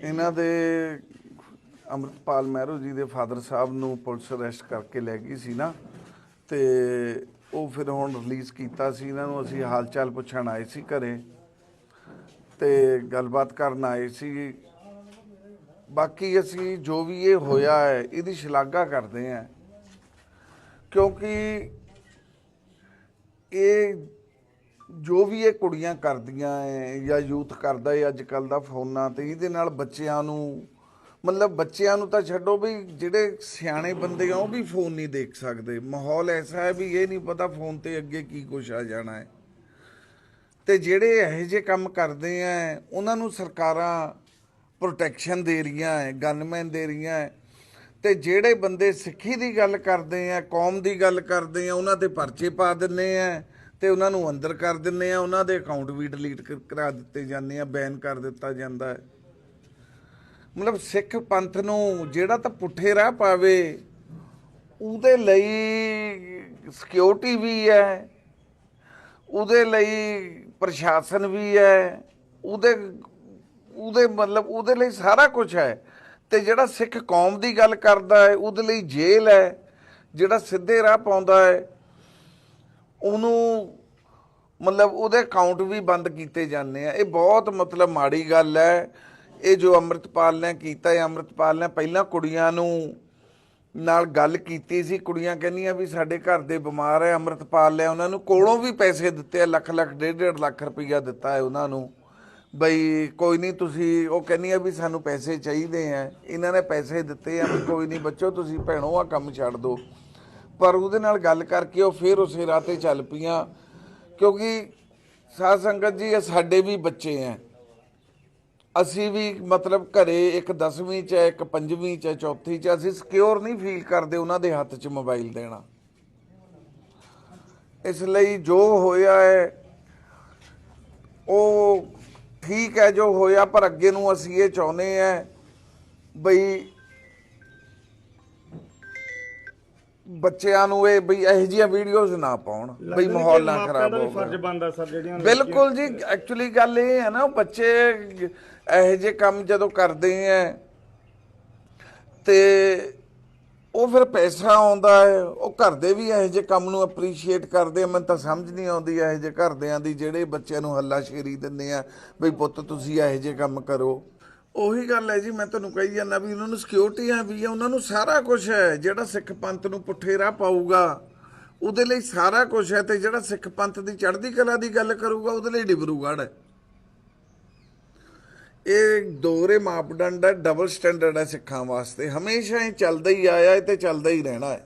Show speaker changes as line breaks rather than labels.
ਇਹਨਾਂ ਦੇ ਅੰਮ੍ਰਿਤਪਾਲ ਮਹਿਰੂ ਜੀ ਦੇ ਫਾਦਰ ਸਾਹਿਬ ਨੂੰ ਪੁਲਿਸ ਅਰੈਸਟ ਕਰਕੇ ਲੈ ਗਈ ਸੀ ਨਾ, ਤੇ ਉਹ ਫਿਰ ਹੁਣ ਰਿਲੀਜ਼ ਕੀਤਾ ਸੀ ਇਹਨਾਂ ਨੂੰ, ਅਸੀਂ ਹਾਲ ਚਾਲ ਪੁੱਛਣ ਆਏ ਸੀ ਘਰੇ ਤੇ ਗੱਲਬਾਤ ਕਰਨ ਆਏ ਸੀ। ਬਾਕੀ ਅਸੀਂ ਜੋ ਵੀ ਇਹ ਹੋਇਆ ਹੈ, ਇਹਦੀ ਸ਼ਲਾਘਾ ਕਰਦੇ ਹਾਂ। ਕਿਉਂਕਿ ਇਹ ਜੋ ਵੀ ਇਹ ਕੁੜੀਆਂ ਕਰਦੀਆਂ ਐ ਜਾਂ ਯੂਥ ਕਰਦਾ ਏ ਅੱਜ ਕੱਲ ਦਾ ਫੋਨਾਂ ਤੇ, ਇਹਦੇ ਨਾਲ ਬੱਚਿਆਂ ਨੂੰ, ਮਤਲਬ ਬੱਚਿਆਂ ਨੂੰ ਤਾਂ ਛੱਡੋ ਵੀ ਜਿਹੜੇ ਸਿਆਣੇ ਬੰਦੇ ਆ ਉਹ ਵੀ ਫੋਨ ਨਹੀਂ ਦੇਖ ਸਕਦੇ। ਮਾਹੌਲ ਐਸਾ ਹੈ ਵੀ ਇਹ ਨਹੀਂ ਪਤਾ ਫੋਨ ਤੇ ਅੱਗੇ ਕੀ ਕੁਛ ਆ ਜਾਣਾ ਹੈ ਤੇ ਜਿਹੜੇ ਇਹੋ ਜਿਹੇ ਕੰਮ ਕਰਦੇ ਆ ਉਹਨਾਂ ਨੂੰ ਸਰਕਾਰਾਂ ਪ੍ਰੋਟੈਕਸ਼ਨ ਦੇ ਰਹੀਆਂ ਹੈ ਗਨਮੈਨ ਦੇ ਰਹੀਆਂ ਹੈ ਤੇ ਜਿਹੜੇ ਬੰਦੇ ਸਿੱਖੀ ਦੀ ਗੱਲ ਕਰਦੇ ਆ, ਕੌਮ ਦੀ ਗੱਲ ਕਰਦੇ ਆ, ਉਹਨਾਂ ਤੇ ਪਰਚੇ ਪਾ ਦਿੰਨੇ ਆ। ਤੇ ਉਹਨਾਂ ਨੂੰ ਅੰਦਰ ਕਰ ਦਿੰਨੇ ਆ ਉਹਨਾਂ ਦੇ ਅਕਾਊਂਟ ਵੀ ਡਿਲੀਟ ਕਰਾ ਦਿੱਤੇ ਜਾਂਦੇ ਆ ਬੈਨ ਕਰ ਦਿੱਤਾ ਜਾਂਦਾ ਹੈ। ਮਤਲਬ ਸਿੱਖ ਪੰਥ ਨੂੰ ਜਿਹੜਾ ਤਾਂ ਪੁੱਠੇ ਰਾਹ ਪਾਵੇ, ਉਹਦੇ ਲਈ ਸਿਕਿਉਰਿਟੀ ਵੀ ਹੈ, ਉਹਦੇ ਲਈ ਪ੍ਰਸ਼ਾਸਨ ਵੀ ਹੈ, ਉਹਦੇ ਉਹਦੇ ਮਤਲਬ ਉਹਦੇ ਲਈ ਸਾਰਾ ਕੁਝ ਹੈ। ਤੇ ਜਿਹੜਾ ਸਿੱਖ ਕੌਮ ਦੀ ਗੱਲ ਕਰਦਾ ਹੈ, ਉਹਦੇ ਲਈ ਜੇਲ੍ਹ ਹੈ, ਜਿਹੜਾ ਸਿੱਧੇ ਰਾਹ ਪਾਉਂਦਾ ਹੈ ਉਹਨੂੰ ਮਤਲਬ ਉਹਦੇ ਅਕਾਊਂਟ ਵੀ ਬੰਦ ਕੀਤੇ ਜਾਂਦੇ ਆ। ਇਹ ਬਹੁਤ ਮਤਲਬ ਮਾੜੀ ਗੱਲ ਹੈ। ਇਹ ਜੋ ਅੰਮ੍ਰਿਤਪਾਲ ਨੇ ਕੀਤਾ ਹੈ ਅੰਮ੍ਰਿਤਪਾਲ ਨੇ ਪਹਿਲਾਂ ਕੁੜੀਆਂ ਨੂੰ ਨਾਲ ਗੱਲ ਕੀਤੀ ਸੀ। ਕੁੜੀਆਂ ਕਹਿੰਦੀਆਂ ਵੀ ਸਾਡੇ ਘਰ ਦੇ ਬਿਮਾਰ ਹੈ, ਅੰਮ੍ਰਿਤਪਾਲ ਨੇ ਉਹਨਾਂ ਨੂੰ ਕੋਲੋਂ ਵੀ ਪੈਸੇ ਦਿੱਤੇ ਆ, ਲੱਖ ਲੱਖ, ਡੇਢ ਡੇਢ ਲੱਖ ਰੁਪਈਆ ਦਿੱਤਾ ਹੈ ਉਹਨਾਂ ਨੂੰ। ਬਈ ਕੋਈ ਨਹੀਂ, ਤੁਸੀਂ ਉਹ ਕਹਿੰਦੀਆਂ ਵੀ ਸਾਨੂੰ ਪੈਸੇ ਚਾਹੀਦੇ ਆ। ਇਹਨਾਂ ਨੇ ਪੈਸੇ ਦਿੱਤੇ ਆ ਵੀ ਕੋਈ ਨਹੀਂ, ਬੱਚੋ, ਤੁਸੀਂ ਭੈਣੋ ਆ ਕੰਮ ਛੱਡ ਦਿਓ। ਪਰ ਉਹਦੇ ਨਾਲ ਗੱਲ ਕਰਕੇ ਉਹ ਫਿਰ ਉਸੇ ਰਾਹ ਤੇ ਚੱਲ ਪਈਆਂ। ਕਿਉਂਕਿ ਸਾਧ ਸੰਗਤ ਜੀ ਇਹ ਸਾਡੇ ਵੀ ਬੱਚੇ ਆ ਅਸੀਂ ਵੀ ਮਤਲਬ ਘਰੇ ਇੱਕ 10ਵੀਂ ਚ ਹੈ, ਇੱਕ 5ਵੀਂ ਚ ਹੈ, ਚੌਥੀ ਚ ਅਸੀਂ ਸਿਕਿਉਰ ਨਹੀਂ ਫੀਲ ਕਰਦੇ ਉਹਨਾਂ ਦੇ ਹੱਥ 'ਚ ਮੋਬਾਈਲ ਦੇਣਾ। ਇਸ ਲਈ ਜੋ ਹੋਇਆ ਹੈ ਉਹ ਠੀਕ ਹੈ ਜੋ ਹੋਇਆ ਪਰ ਅੱਗੇ ਨੂੰ ਅਸੀਂ ਇਹ ਚਾਹੁੰਦੇ ਆ ਬਈ ਬੱਚਿਆਂ ਨੂੰ ਇਹ ਬਈ ਇਹੋ ਜਿਹੀਆਂ ਵੀਡੀਓਜ਼ ਨਾ ਪਾਉਣ ਬਈ ਮਾਹੌਲ ਨਾ ਖਰਾਬ
ਹੋਵੇ ਫਰਜ਼ ਬਣਦਾ ਸਰ ਜਿਹੜੀਆਂ
ਬਿਲਕੁਲ ਜੀ ਐਕਚੁਅਲੀ ਗੱਲ ਇਹ ਹੈ ਨਾ ਉਹ ਬੱਚੇ ਇਹੋ ਜਿਹੇ ਕੰਮ ਜਦੋਂ ਕਰਦੇ ਆ ਤੇ ਉਹ ਫਿਰ ਪੈਸਾ ਆਉਂਦਾ ਹੈ ਉਹ ਘਰ ਦੇ ਵੀ ਇਹੋ ਜਿਹੇ ਕੰਮ ਨੂੰ ਅਪਰੀਸ਼ੀਏਟ ਕਰਦੇ ਆ ਮੈਨੂੰ ਤਾਂ ਸਮਝ ਨਹੀਂ ਆਉਂਦੀ ਇਹੋ ਜਿਹੇ ਘਰਦਿਆਂ ਦੀ ਜਿਹੜੇ ਬੱਚਿਆਂ ਨੂੰ ਹੱਲਾ ਸ਼ੇਰੀ ਦਿੰਦੇ ਆ ਬਈ ਪੁੱਤ ਤੁਸੀਂ ਇਹੋ ਜਿਹੇ ਕੰਮ ਕਰੋ। ਉਹੀ ਗੱਲ ਹੈ ਜੀ, ਮੈਂ ਤੁਹਾਨੂੰ ਕਹੀ ਜਾਂਦਾ ਵੀ ਉਹਨਾਂ ਨੂੰ ਸਿਕਿਉਰਿਟੀਆਂ ਵੀ ਆ, ਉਹਨਾਂ ਨੂੰ ਸਾਰਾ ਕੁਝ ਹੈ, ਜਿਹੜਾ ਸਿੱਖ ਪੰਥ ਨੂੰ ਪੁੱਠੇ ਰਾਹ ਪਾਊਗਾ, ਉਹਦੇ ਲਈ ਸਾਰਾ ਕੁਝ ਹੈ ਤੇ ਜਿਹੜਾ ਸਿੱਖ ਪੰਥ ਦੀ ਚੜ੍ਹਦੀ ਕਲਾ ਦੀ ਗੱਲ ਕਰੂਗਾ, ਉਹਦੇ ਲਈ ਡਿਬਰੂਗੜ੍ਹ ਹੈ। ਇਹ ਦੋਹਰੇ ਮਾਪਦੰਡ ਹੈ ਡਬਲ ਸਟੈਂਡਰਡ ਹੈ ਸਿੱਖਾਂ ਵਾਸਤੇ, ਹਮੇਸ਼ਾ ਇਹ ਚੱਲਦਾ ਹੀ ਆਇਆ ਹੈ ਤੇ ਚੱਲਦਾ ਹੀ ਰਹਿਣਾ ਹੈ।